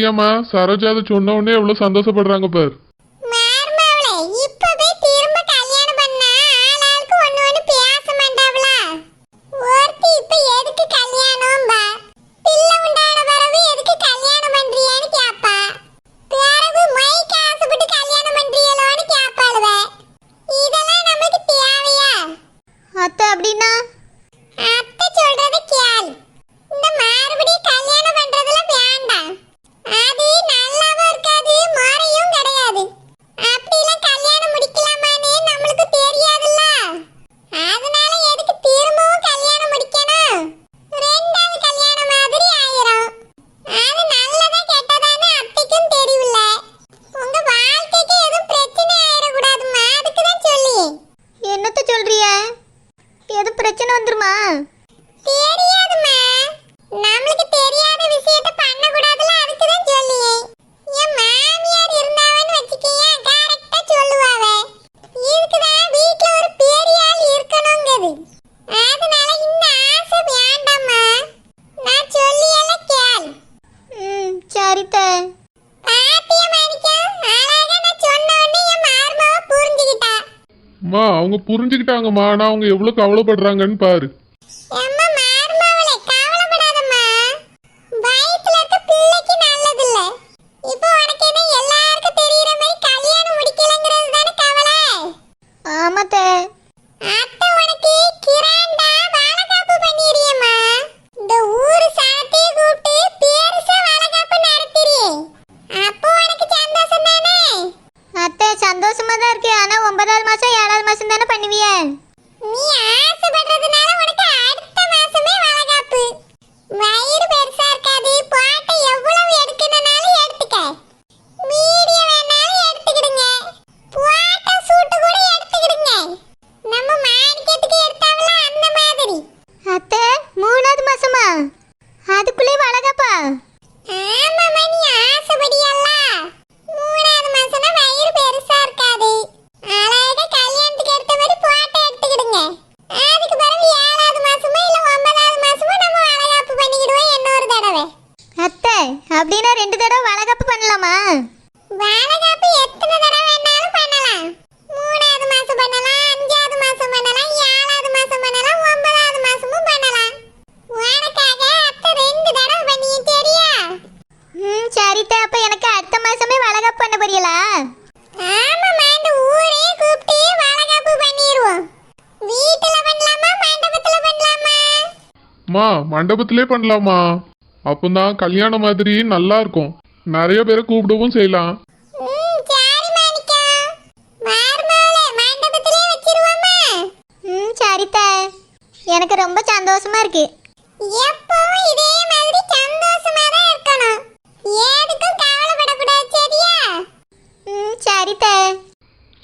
பாத்தியாம்மா சரோஜா அதை சொன்ன உடனே எவ்வளவு சந்தோஷப்படுறாங்க பார் மார்மாவளே இப்பவே திரும்ப கல்யாணம் பண்ணா ஆளாளுக்கு ஒண்ணு ஒண்ணு பேச மாட்டாவளா ஒருத்தி இப்ப எதுக்கு கல்யாணம் பா பிள்ளை உண்டான பிறகு எதுக்கு கல்யாணம் பண்றியான்னு கேப்பா பிறகு மைக்கு ஆசைப்பட்டு கல்யாணம் பண்றியலோன்னு கேப்பாளுவ இதெல்லாம் நமக்கு தேவையா அத்தை அப்படின்னா அத்தை சொல்றத கேள் இந்த மறுபடியும் கல்யாணம் பண்றதெல்லாம் வேண்டாம் அது நல்லாவும் இருக்காது முறையும் கிடையாது அப்படிலாம் கல்யாணம் முடிக்கலாமான்னு நம்மளுக்கு தெரியாதுல்ல அதனால எதுக்கு திரும்பவும் கல்யாணம் முடிக்கணும் ரெண்டாவது கல்யாணம் மாதிரி ஆயிரும் அது நல்லதா கெட்டதான்னு அத்தைக்கும் தெரியல உங்க வாழ்க்கைக்கு எதுவும் பிரச்சனை ஆயிடக்கூடாதுமா அதுக்கு தான் சொல்லி என்னத்த சொல்றிய எதுவும் பிரச்சனை வந்துருமா தெரியாதும்மா நம்மளுக்கு தெரியாத விஷயத்தை பண்ண கூடாதுல அதுக்கு தான் சொல்லியே என் மாமியார் இருந்தாவன்னு வச்சுக்கீங்க கரெக்டா சொல்லுவாவ இதுக்கு தான் வீட்ல ஒரு பெரிய ஆள் இருக்கணுங்கிறது அதனால இந்த ஆசை வேண்டாம்மா நான் சொல்லியெல்லாம் கேள் ம் சரித்த பாத்திய மாணிக்கம் அழகா நான் சொன்ன உடனே என் மார்மாவை புரிஞ்சுக்கிட்டா அம்மா அவங்க புரிஞ்சுக்கிட்டாங்கம்மா. ஆனால் அவங்க எவ்வளோ கவலைப்படுறாங்கன்னு பாரு எம்மா மார்மாவளே கவலைப்படாதம்மா வயித்துல இருக்க பிள்ளைக்கு நல்லதில்ல இப்போ உனக்கு என்ன எல்லாருக்கும் தெரியற மாதிரி கல்யாணம் முடிக்கலங்கிறது தானே கவலை ஆமாத்த அத்தை உனக்கு கிராண்டா வளகாப்பு பண்ணிடுறியம்மா இந்த ஊரு சாத்தையே கூப்பிட்டு பெருசா வளகாப்பு நடத்திறியே அப்போ உனக்கு சந்தோஷம் தானே அத்தை சந்தோஷமா தான் இருக்கு ஆனா ஒன்பதாவது மாசம் ஏழாவது மாசம் தானே பண்ணுவிய நீ ஆசைப்படுறதுனால உனக்கு அடுத்த மாசமே வளகாப்பு வயிறு பெருசா இருக்காது பாட்டை எவ்வளவு எடுக்கணும்னாலும் எடுத்துக்க மீடியம் வேணாலும் எடுத்துக்கிடுங்க பாட்டை சூட்டு கூட எடுத்துக்கிடுங்க நம்ம மார்க்கெட்டுக்கு எடுத்தாவல அந்த மாதிரி அத்தை மூணாவது மாசமா அதுக்குள்ளே வளகாப்பா ஆமாம்மா நீ ஆசைப்படியல்ல மூணாவது மாசம்னா வயிறு பெருசா இருக்காது அழகா கல்யாணத்துக்கு எடுத்த மாதிரி பாட்டை எடுத்துக்கிடுங்க அதுக்கு பிறகு ஏழாவது மாசமோ இல்ல ஒன்பதாவது மாசமோ நம்ம வளகாப்பு பண்ணிக்கிடுவோம் இன்னொரு தடவை அத்தை அப்படின்னா ரெண்டு தடவை வளகாப்பு பண்ணலாமா வளகாப்பு எத்தனை தடவை வேணாலும் பண்ணலாம். மூணாவது மாசம் பண்ணலாம் அஞ்சாவது மாசம் பண்ணலாம் ஏழாவது மாசம் பண்ணலாம் ஒன்பதாவது மாசமும் பண்ணலாம். உனக்காக அத்தை ரெண்டு தடவை பண்ணியும் சரியா ம் சரித்த. அப்ப எனக்கு அடுத்த மாசமே வளகாப்பு பண்ண போறீங்களா? ஆமாம்மா இந்த ஊரே கூப்பிட்டு வளகாப்பு பண்ணிடுவோம் வீட்டுல பண்ணலாமா மண்டபத்துல பண்ணலாமா? அம்மா மண்டபத்திலே பண்ணலாமா? அப்போதான் கல்யாணம் மாதிரி நல்லா இருக்கும். நிறைய பேரை கூப்பிடவும் செய்யலாம். ம் சரி மாணிக்கம் மருமகளே மண்டபத்திலே வச்சிருவோமா? ம் சரித்த. எனக்கு ரொம்ப சந்தோஷமா இருக்கு. எப்பவும் இதே மாதிரி சந்தோஷமா தான் இருக்கணும். எதுக்கும் கவலைப்படக்கூடாது சரியா? ம்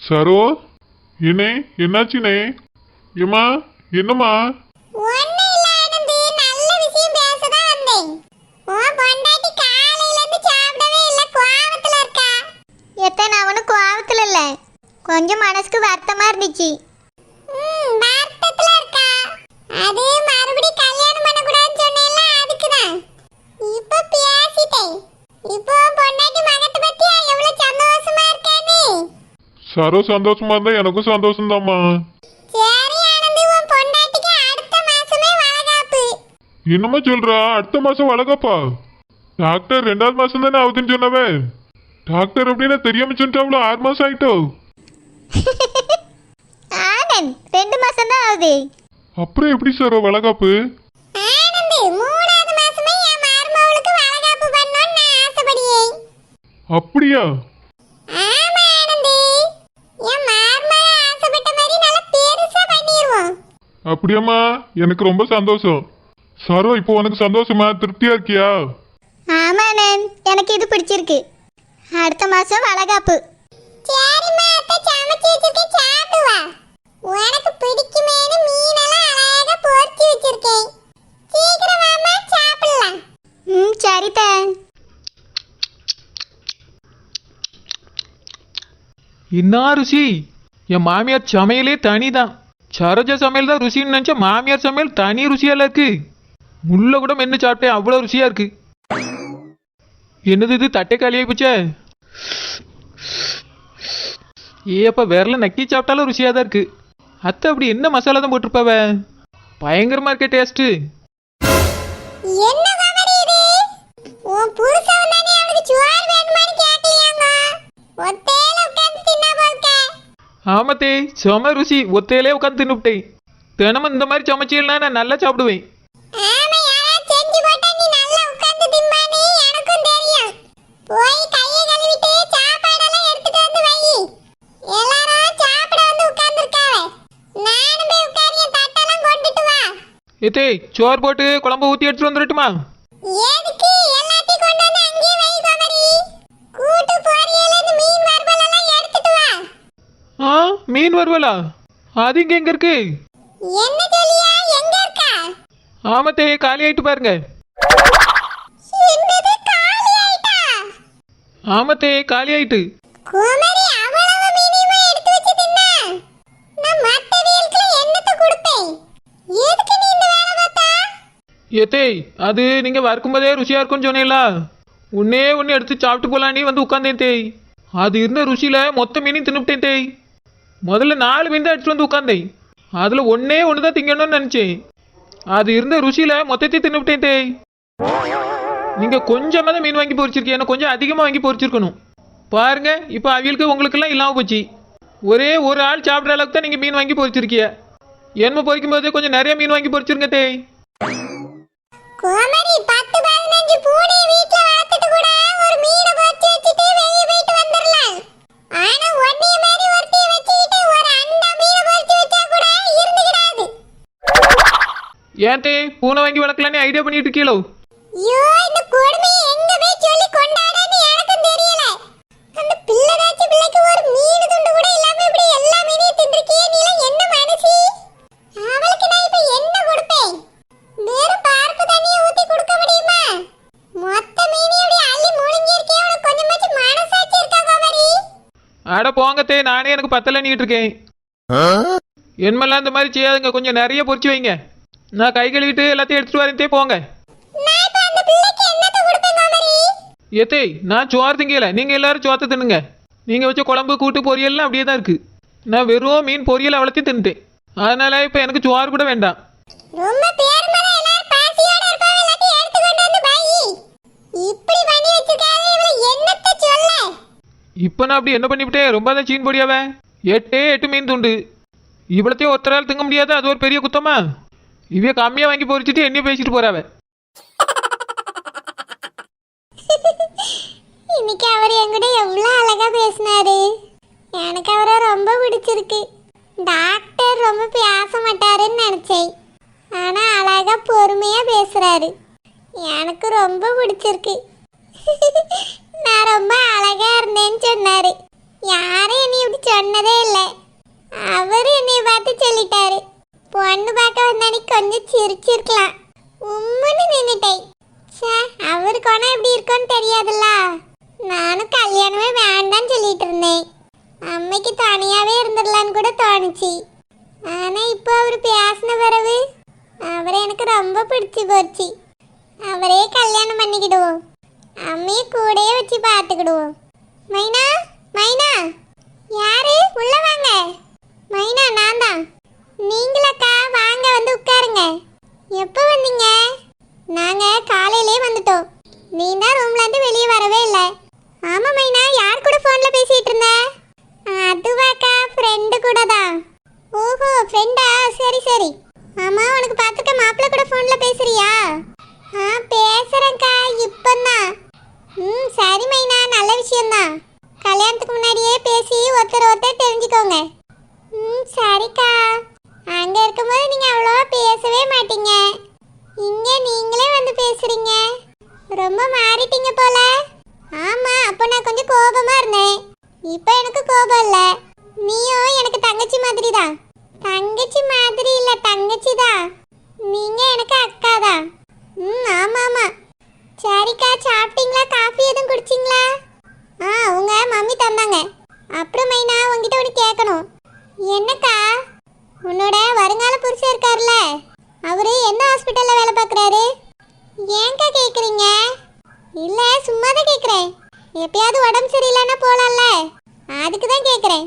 சரோ என்னே என்னாச்சுனே? ஏம்மா என்னம்மா ஒண்ணும் இல்ல ஆனந்தி நல்ல விஷயம் பேச தான் வந்தேன் உன் பொண்டாட்டி காலையில இருந்து சாப்பிடவே இல்ல கோவத்துல இருக்கா எத்த நான் ஒன்றும் கோவத்தில் இல்லை கொஞ்சம் மனசுக்கு வருத்தமா இருந்துச்சு ம், வருத்தத்துல இருக்கா. அது மறுபடியும் கல்யாணம் பண்ணக்கூடாதுன்னு சொன்னேன்ல, அதுக்குதான். இப்ப பேசிட்டேன். இப்போ உன் பொண்டாட்டி மகத்தை பத்தியா எவ்வளவு சந்தோஷமா இருக்கான்னு? சரோ சந்தோஷமா இருந்தா எனக்கும் சந்தோஷம்தாம்மா சரி ஆனந்தி, உன் பொண்டாட்டிக்கு அடுத்த மாசமே வளகாப்பு. என்னம்மா சொல்றா அடுத்த மாசம் வளர்க்கப்பா டாக்டர் ரெண்டாவது மாசம் தானே ஆகுதுன்னு சொன்னவே டாக்டர் அப்படின்னா தெரியாம சொல்லிட்டாவ்ளோ ஆறு மாசம் ஆயிட்டோ? ஆனந்த் ரெண்டு மாசம் தான் ஆகுது. அப்புறம் எப்படி சரோ வளகாப்பு. அப்படியா? அப்படியாம்மா எனக்கு ரொம்ப சந்தோஷம். சரோ இப்போ உனக்கு சந்தோஷமா? திருப்தியா இருக்கியா? ஆமா எனக்கு இது பிடிச்சிருக்கு. அடுத்த மாசம் வளகாப்பு சரிம்மா அத்தை சமைச்சு வச்சிருக்கேன் சாப்பிடுவா இன்னா ருசி என் மாமியார் சமையலே தனி தான் சரோஜ சமையல் தான் ருசின்னு நினச்சா மாமியார் சமையல் தனி ருசியால இருக்கு முள்ள கூட மென்று சாப்பிட்டேன் அவ்வளோ ருசியாக இருக்கு என்னது இது தட்டை காலியாகி போச்சே ஏப்பா விரல நக்கி சாப்பிட்டாலும் ருசியாக தான் இருக்கு. அத்தை அப்படி என்ன மசாலா தான் போட்டிருப்பாவ? பயங்கரமா இருக்கே டேஸ்ட்டு ஆமாத்தே செம ருசி. ஒத்தையிலே உட்காந்து தின்னுவிட்டேன் தினமும் இந்த மாதிரி சமைச்சீங்கன்னா நான் நல்லா சாப்பிடுவேன் ஆமா யாராவது செஞ்சு போட்டா நீ நல்லா உட்கார்ந்து திம்பான்னு எனக்கும் தெரியும் போய் கையை கழுவிட்டு சாப்பாடெல்லாம் எடுத்துட்டு வந்து வை எல்லாரும் சாப்பிட வந்து உட்கார்ந்துருக்காவ நானும் போய் உட்கார் என் தட்டெல்லாம் கொண்டுட்டு வா ஏத்தே சோறு போட்டு குழம்பு ஊற்றி எடுத்துட்டு வந்துடட்டுமா? மீன் வறுவல் ஆ மீன் வருவலா அது இங்கே எங்கே இருக்கு? என்ன சொல்லியா? எங்க இருக்கா? ஆமாத்தே காலி ஆயிட்டு பாருங்க. என்னது? காலி ஆயிட்டா? ஆமாத்தே காலி ஆயிட்டு குமரி அவ்வளவு மினிமா எடுத்து வச்சு தின்னா நான் மத்த வீட்டுல என்னத்த கொடுப்பேன் எதுக்கு நீ இந்த வேலை பார்த்தா ஏத்தே அது நீங்கள் வறுக்கும்போதே ருசியாக இருக்கும்னு சொன்னீங்களா ஒன்னே ஒன்று எடுத்து சாப்பிட்டு போகலான்னு வந்து உட்காந்தேன் தேய். அது இருந்த ருசியில் மொத்த மீனையும் தின்னுப்பிட்டேன் தேய். முதல்ல நாலு மீன் தான் எடுத்துட்டு வந்து உட்காந்தேன் அதில் ஒன்றே ஒன்று தான் திங்கணும்னு நினச்சேன். அது இருந்த ருசியில் மொத்தத்தையும் தின்னுப்பிட்டேன் தேய். நீங்கள் கொஞ்சமாக தான் மீன் வாங்கி பொரிச்சிருக்கீங்க கொஞ்சம் அதிகமாக வாங்கி பொரிச்சிருக்கணும் பாருங்க இப்போ அவங்களுக்கு உங்களுக்கெல்லாம் இல்லாமல் போச்சு. ஒரே ஒரு ஆள் சாப்பிட்ற அளவுக்கு தான் நீங்கள் மீன் வாங்கி பொறிச்சிருக்கீங்க. என்மை பொறிக்கும் போதே கொஞ்சம் நிறைய மீன் வாங்கி பொரிச்சிருங்க தேய். குமரி பத்து பதினஞ்சு பூனை வீட்டுல வளர்த்துட்டு கூட ஒரு மீனை பொறிச்சு வச்சுட்டு வெளியே போயிட்டு வந்துடலாம் ஆனா ஒன்னிய மாதிரி ஒருத்திய வச்சுக்கிட்டு ஒரு அண்டா மீனை பொறிச்சு வச்சா கூட இருந்துகிடாது ஏன் தே பூனை வாங்கி வளர்க்கலான்னு ஐடியா பண்ணிட்டு இருக்கீங்களோ ஐயோ இந்த கொடுமையை எங்க போய் சொல்லி கொண்டாடன்னு எனக்கும் தெரியல. அந்த பிள்ளைதாச்சி பிள்ளைக்கு ஒரு மீன் துண்டு கூட இல்லாம இப்படி எல்லா மீனையும் தின்றுக்கியே நீ என்ன அட போங்க தே நானே எனக்கு பத்தல நீட்டு இருக்கேன் என்மெல்லாம் இந்த மாதிரி செய்யாதுங்க கொஞ்சம் நிறைய பொரிச்சு வைங்க. நான் கை கழுவிட்டு எல்லாத்தையும் எடுத்துட்டு வரேன் தே போங்க. ஏத்தே நான் சோறு திங்கல நீங்க எல்லாரும் சோத்தை தின்னுங்க. நீங்க வச்ச குழம்பு கூட்டு பொரியல்லாம் அப்படியே தான் இருக்கு. நான் வெறும் மீன் பொரியல் அவ்வளோத்தையும் தின்னுட்டேன். அதனால இப்போ எனக்கு சோறு கூட வேண்டாம். ரொம்ப பேருமலை எல்லாரும் பாசியோட இருப்பாங்க இப்போ நான் அப்படி என்ன பண்ணிவிட்டேன் ரொம்ப தான் சீன் பொடியாவே எட்டே எட்டு மீன் துண்டு. இவ்வளோத்தையும் ஒருத்தரால் திங்க முடியாது? அது ஒரு பெரிய குத்தமா? இவைய கம்மியாக வாங்கி பொறிச்சிட்டு என்னையும் பேசிட்டு போறாவ இன்னைக்கு அவர் என்கிட்ட எவ்வளோ அழகா பேசினாரு. எனக்கு அவரை ரொம்ப பிடிச்சிருக்கு. டாக்டர் ரொம்ப பேச மாட்டாருன்னு நினச்சேன். ஆனால் அழகா பொறுமையா பேசுறாரு. எனக்கு ரொம்ப பிடிச்சிருக்கு. நான் ரொம்ப அழகா இருந்தேன்னு சொன்னாரு. யாரும் என்னை இப்படி சொன்னதே இல்லை. அவரு என்னை பார்த்து சொல்லிட்டாரு. பொண்ணு பார்க்க வந்தானி கொஞ்சம் சிரிச்சிருக்கலாம். உம்முன்னு நின்னுட்டேன். சே அவரு குணம் எப்படி இருக்கும்னு தெரியாதுல்ல. நானும் கல்யாணமே வேண்டாம்னு சொல்லிட்டு இருந்தேன். அம்மைக்கு தனியாவே இருந்துடலான்னு கூட தோணுச்சு. ஆனா இப்போ அவர் பேசின பிறகு அவரை எனக்கு ரொம்ப பிடிச்சு போச்சு. அவரே கல்யாணம் பண்ணிக்கிடுவோம். அம்மைய கூடயே வச்சு பார்த்துக்கிடுவோம். மைனா மைனா யாரு? உள்ள வாங்க. மைனா நான் தான். நீங்களக்கா வாங்க வந்து உட்காருங்க. எப்போ வந்தீங்க? நாங்க காலையிலே வந்துட்டோம். நீ தான் ரூம்ல இருந்து வெளியே வரவே இல்லை. ஆமா மைனா யார் கூட ஃபோனில் பேசிட்டு இருந்த? அதுவாக்கா ஃப்ரெண்டு கூட தான். ஓஹோ ஃப்ரெண்டா சரி சரி. ஆமா உனக்கு பார்த்துக்க மாப்பிள்ளை கூட ஃபோனில் பேசுறியா? ஆ பேசுறேன்க்கா இப்பந்தான். ம் சரி மைனா நல்ல விஷயம்தான். கல்யாணத்துக்கு முன்னாடியே பேசி ஒருத்தர் ஒருத்தர் தெரிஞ்சுக்கோங்க. ம் சரிக்கா. அங்கே இருக்கும்போது நீங்கள் அவ்வளோவா பேசவே மாட்டீங்க. இங்கே நீங்களே வந்து பேசுகிறீங்க ரொம்ப மாறிட்டீங்க போல. ஆமாம் அப்போ நான் கொஞ்சம் கோபமாக இருந்தேன். இப்போ எனக்கு கோபம் இல்லை. நீயும் எனக்கு தங்கச்சி மாதிரி தான் தங்கச்சி மாதிரி இல்லை தங்கச்சி தான் நீங்கள் எனக்கு அக்கா தான் ம் ஆமாம் ஆமாம். சரிக்கா சாப்பிட்டீங்களா? காஃபி எதுவும் குடிச்சிங்களா? ஆ உங்க மம்மி தந்தாங்க. அப்புறம் மைனா உங்ககிட்ட ஒன்று கேட்கணும் என்னக்கா? உன்னோட வருங்கால புருஷன் இருக்கார்ல அவரு எந்த ஹாஸ்பிட்டலில் வேலை பார்க்குறாரு? ஏன்க்கா கேட்குறீங்க இல்லை சும்மா தான் கேட்குறேன் எப்பயாவது உடம்பு சரியில்லைன்னா போகலாம்ல அதுக்கு தான் கேட்குறேன்